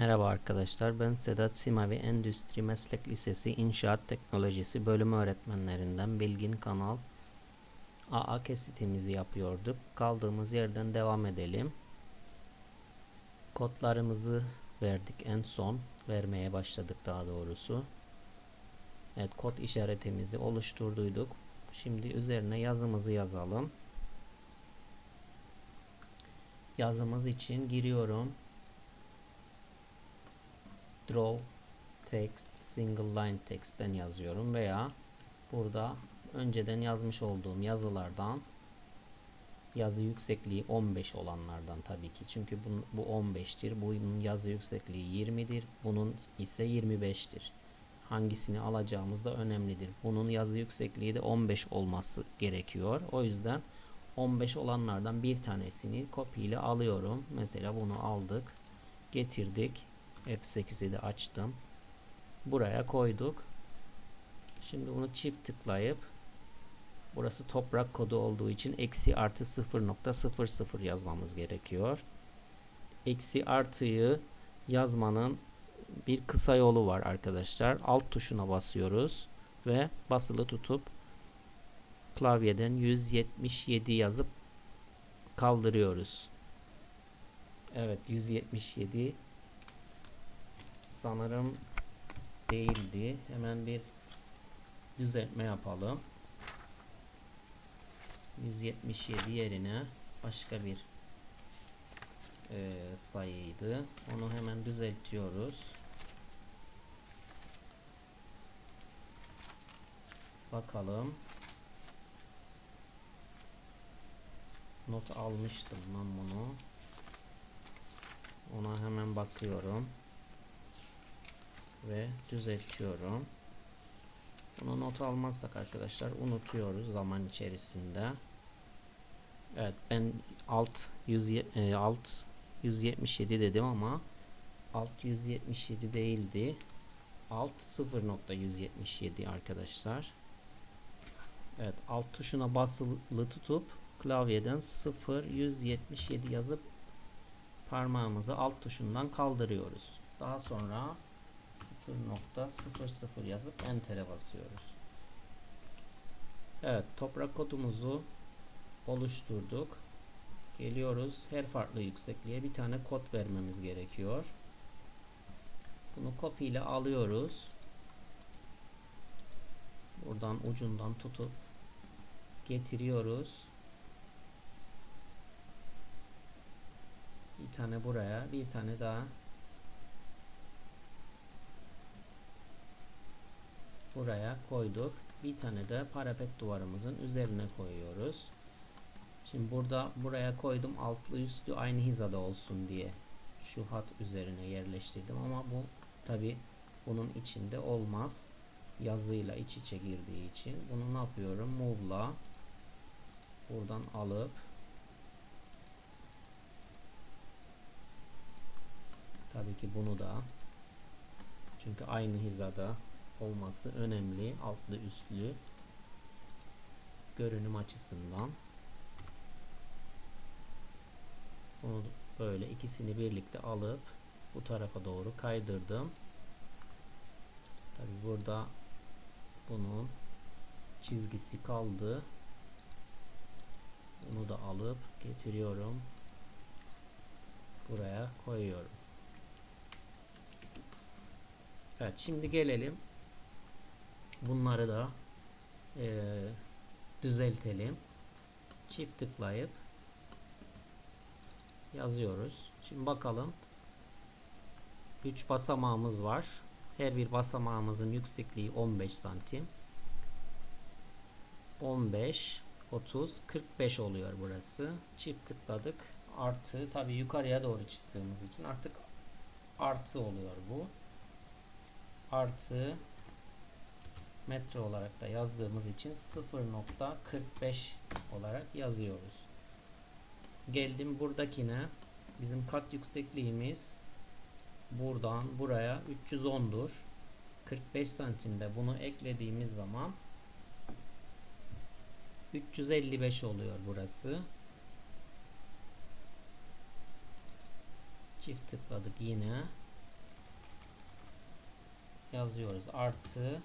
Merhaba arkadaşlar, ben Sedat Simavi Endüstri Meslek Lisesi İnşaat Teknolojisi bölümü öğretmenlerinden Bilgin Kanal AA kesitimizi yapıyorduk. Kaldığımız yerden devam edelim. Kodlarımızı verdik en son, vermeye başladık daha doğrusu. Evet, kod işaretimizi oluşturduyduk. Şimdi üzerine yazımızı yazalım. Yazımız için giriyorum. Draw text single line text'ten yazıyorum veya burada önceden yazmış olduğum yazılardan yazı yüksekliği 15 olanlardan tabii ki. Çünkü bu, bu 15'tir. Bunun yazı yüksekliği 20'dir. Bunun ise 25'tir. Hangisini alacağımız da önemlidir. Bunun yazı yüksekliği de 15 olması gerekiyor. O yüzden 15 olanlardan bir tanesini kopya ile alıyorum. Mesela bunu aldık. Getirdik. F8'i de açtım. Buraya koyduk. Şimdi bunu çift tıklayıp burası toprak kodu olduğu için eksi artı 0.00 yazmamız gerekiyor. Eksi artıyı yazmanın bir kısa yolu var arkadaşlar. Alt tuşuna basıyoruz ve basılı tutup klavyeden 177 yazıp kaldırıyoruz. Evet 177 sanırım değildi. Hemen bir düzeltme yapalım. 177 yerine başka bir e, sayıydı. Onu hemen düzeltiyoruz. Bakalım. Not almıştım ben bunu. Ona hemen bakıyorum ve düzeltiyorum. Bunu not almazsak arkadaşlar unutuyoruz zaman içerisinde. Evet ben alt 100 e, alt 177 dedim ama alt 177 değildi. Alt 0.177 arkadaşlar. Evet alt tuşuna basılı tutup klavyeden 0177 yazıp parmağımızı alt tuşundan kaldırıyoruz. Daha sonra 0.00 yazıp enter'e basıyoruz. Evet toprak kodumuzu oluşturduk. Geliyoruz. Her farklı yüksekliğe bir tane kod vermemiz gerekiyor. Bunu copy ile alıyoruz. Buradan ucundan tutup getiriyoruz. Bir tane buraya, bir tane daha buraya koyduk. Bir tane de parapet duvarımızın üzerine koyuyoruz. Şimdi burada buraya koydum. Altlı üstü aynı hizada olsun diye şu hat üzerine yerleştirdim. Ama bu tabi bunun içinde olmaz. Yazıyla iç içe girdiği için. Bunu ne yapıyorum? Move'la buradan alıp tabii ki bunu da çünkü aynı hizada olması önemli altlı üstlü görünüm açısından. Bunu böyle ikisini birlikte alıp bu tarafa doğru kaydırdım. Tabi burada bunun çizgisi kaldı. Bunu da alıp getiriyorum. Buraya koyuyorum. Evet şimdi gelelim bunları da e, düzeltelim. Çift tıklayıp yazıyoruz. Şimdi bakalım. 3 basamağımız var. Her bir basamağımızın yüksekliği 15 santim. 15, 30, 45 oluyor burası. Çift tıkladık. Artı tabi yukarıya doğru çıktığımız için artık artı oluyor bu. Artı metre olarak da yazdığımız için 0.45 olarak yazıyoruz. Geldim buradakine bizim kat yüksekliğimiz buradan buraya 310'dur. 45 santimde bunu eklediğimiz zaman 355 oluyor burası. Çift tıkladık yine. yazıyoruz. Artı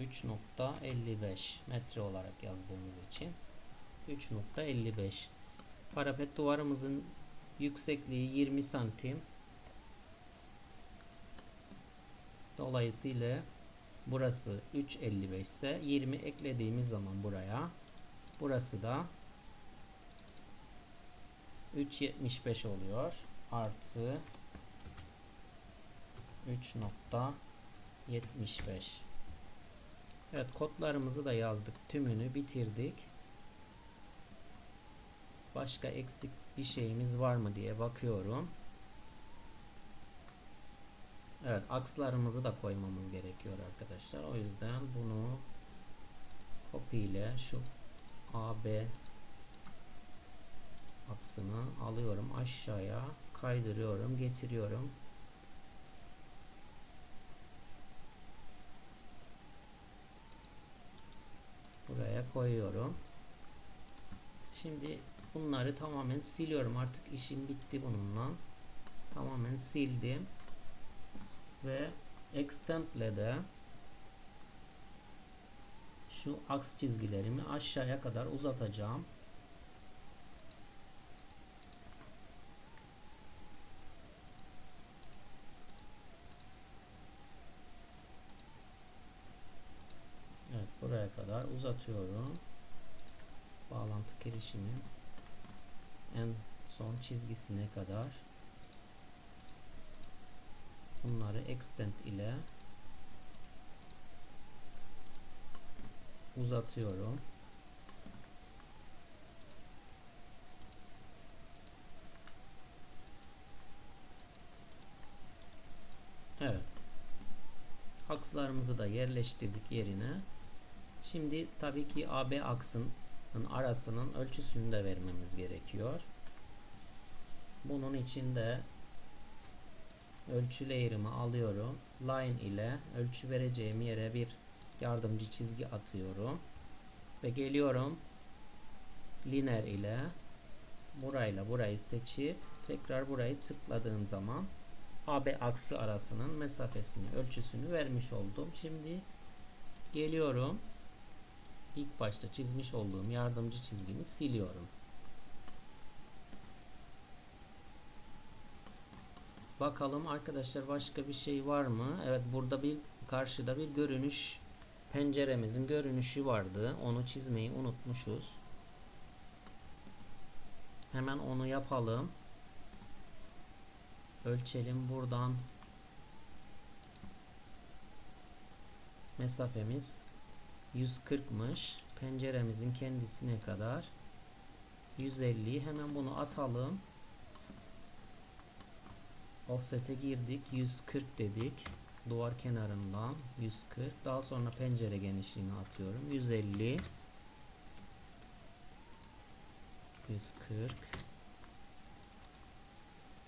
3.55 metre olarak yazdığımız için 3.55 parapet duvarımızın yüksekliği 20 santim. Dolayısıyla burası 3.55 ise 20 eklediğimiz zaman buraya burası da 3.75 oluyor. Artı 3.75 Evet kodlarımızı da yazdık. Tümünü bitirdik. Başka eksik bir şeyimiz var mı diye bakıyorum. Evet akslarımızı da koymamız gerekiyor arkadaşlar. O yüzden bunu copy ile şu AB aksını alıyorum aşağıya kaydırıyorum getiriyorum. Buraya koyuyorum. Şimdi bunları tamamen siliyorum. Artık işim bitti bununla. Tamamen sildim. Ve extend ile de şu aks çizgilerimi aşağıya kadar uzatacağım. Evet buraya kadar uzatıyorum. Bağlantı girişimin en son çizgisine kadar bunları extend ile uzatıyorum. Evet. Akslarımızı da yerleştirdik yerine. Şimdi tabii ki AB aksının arasının ölçüsünü de vermemiz gerekiyor. Bunun için de ölçü layer'ımı alıyorum. Line ile ölçü vereceğim yere bir yardımcı çizgi atıyorum. Ve geliyorum. Linear ile burayla burayı seçip tekrar burayı tıkladığım zaman AB aksı arasının mesafesini, ölçüsünü vermiş oldum. Şimdi geliyorum. İlk başta çizmiş olduğum yardımcı çizgimi siliyorum. Bakalım arkadaşlar başka bir şey var mı? Evet burada bir karşıda bir görünüş penceremizin görünüşü vardı. Onu çizmeyi unutmuşuz. Hemen onu yapalım. Ölçelim buradan. Mesafemiz 140'mış. Penceremizin kendisine kadar 150. Hemen bunu atalım. Offset'e girdik. 140 dedik. Duvar kenarından 140. Daha sonra pencere genişliğini atıyorum. 150 140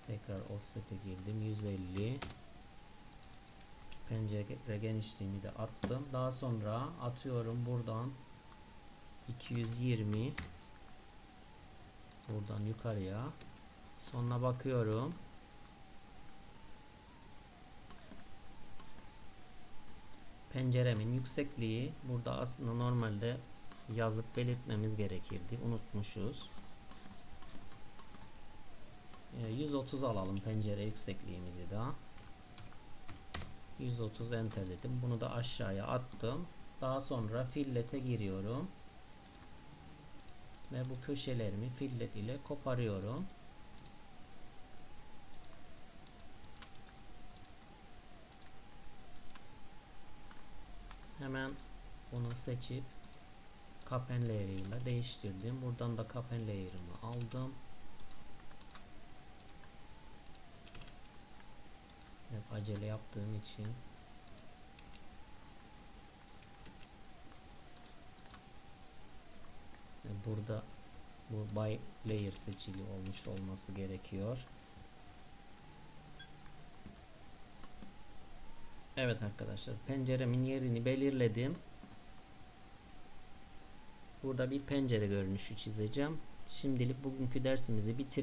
Tekrar offset'e girdim. 150 pencere genişliğimi de attım. Daha sonra atıyorum buradan 220 buradan yukarıya. Sonra bakıyorum. Penceremin yüksekliği burada aslında normalde yazıp belirtmemiz gerekirdi. Unutmuşuz. 130 alalım pencere yüksekliğimizi daha 130 enter dedim. Bunu da aşağıya attım. Daha sonra fillete giriyorum. Ve bu köşelerimi fillet ile koparıyorum. Hemen bunu seçip kapen layer ile değiştirdim. Buradan da kapen layer'ımı aldım. Acele yaptığım için burada bu by layer seçili olmuş olması gerekiyor. Evet arkadaşlar penceremin yerini belirledim. Burada bir pencere görünüşü çizeceğim. Şimdilik bugünkü dersimizi bitir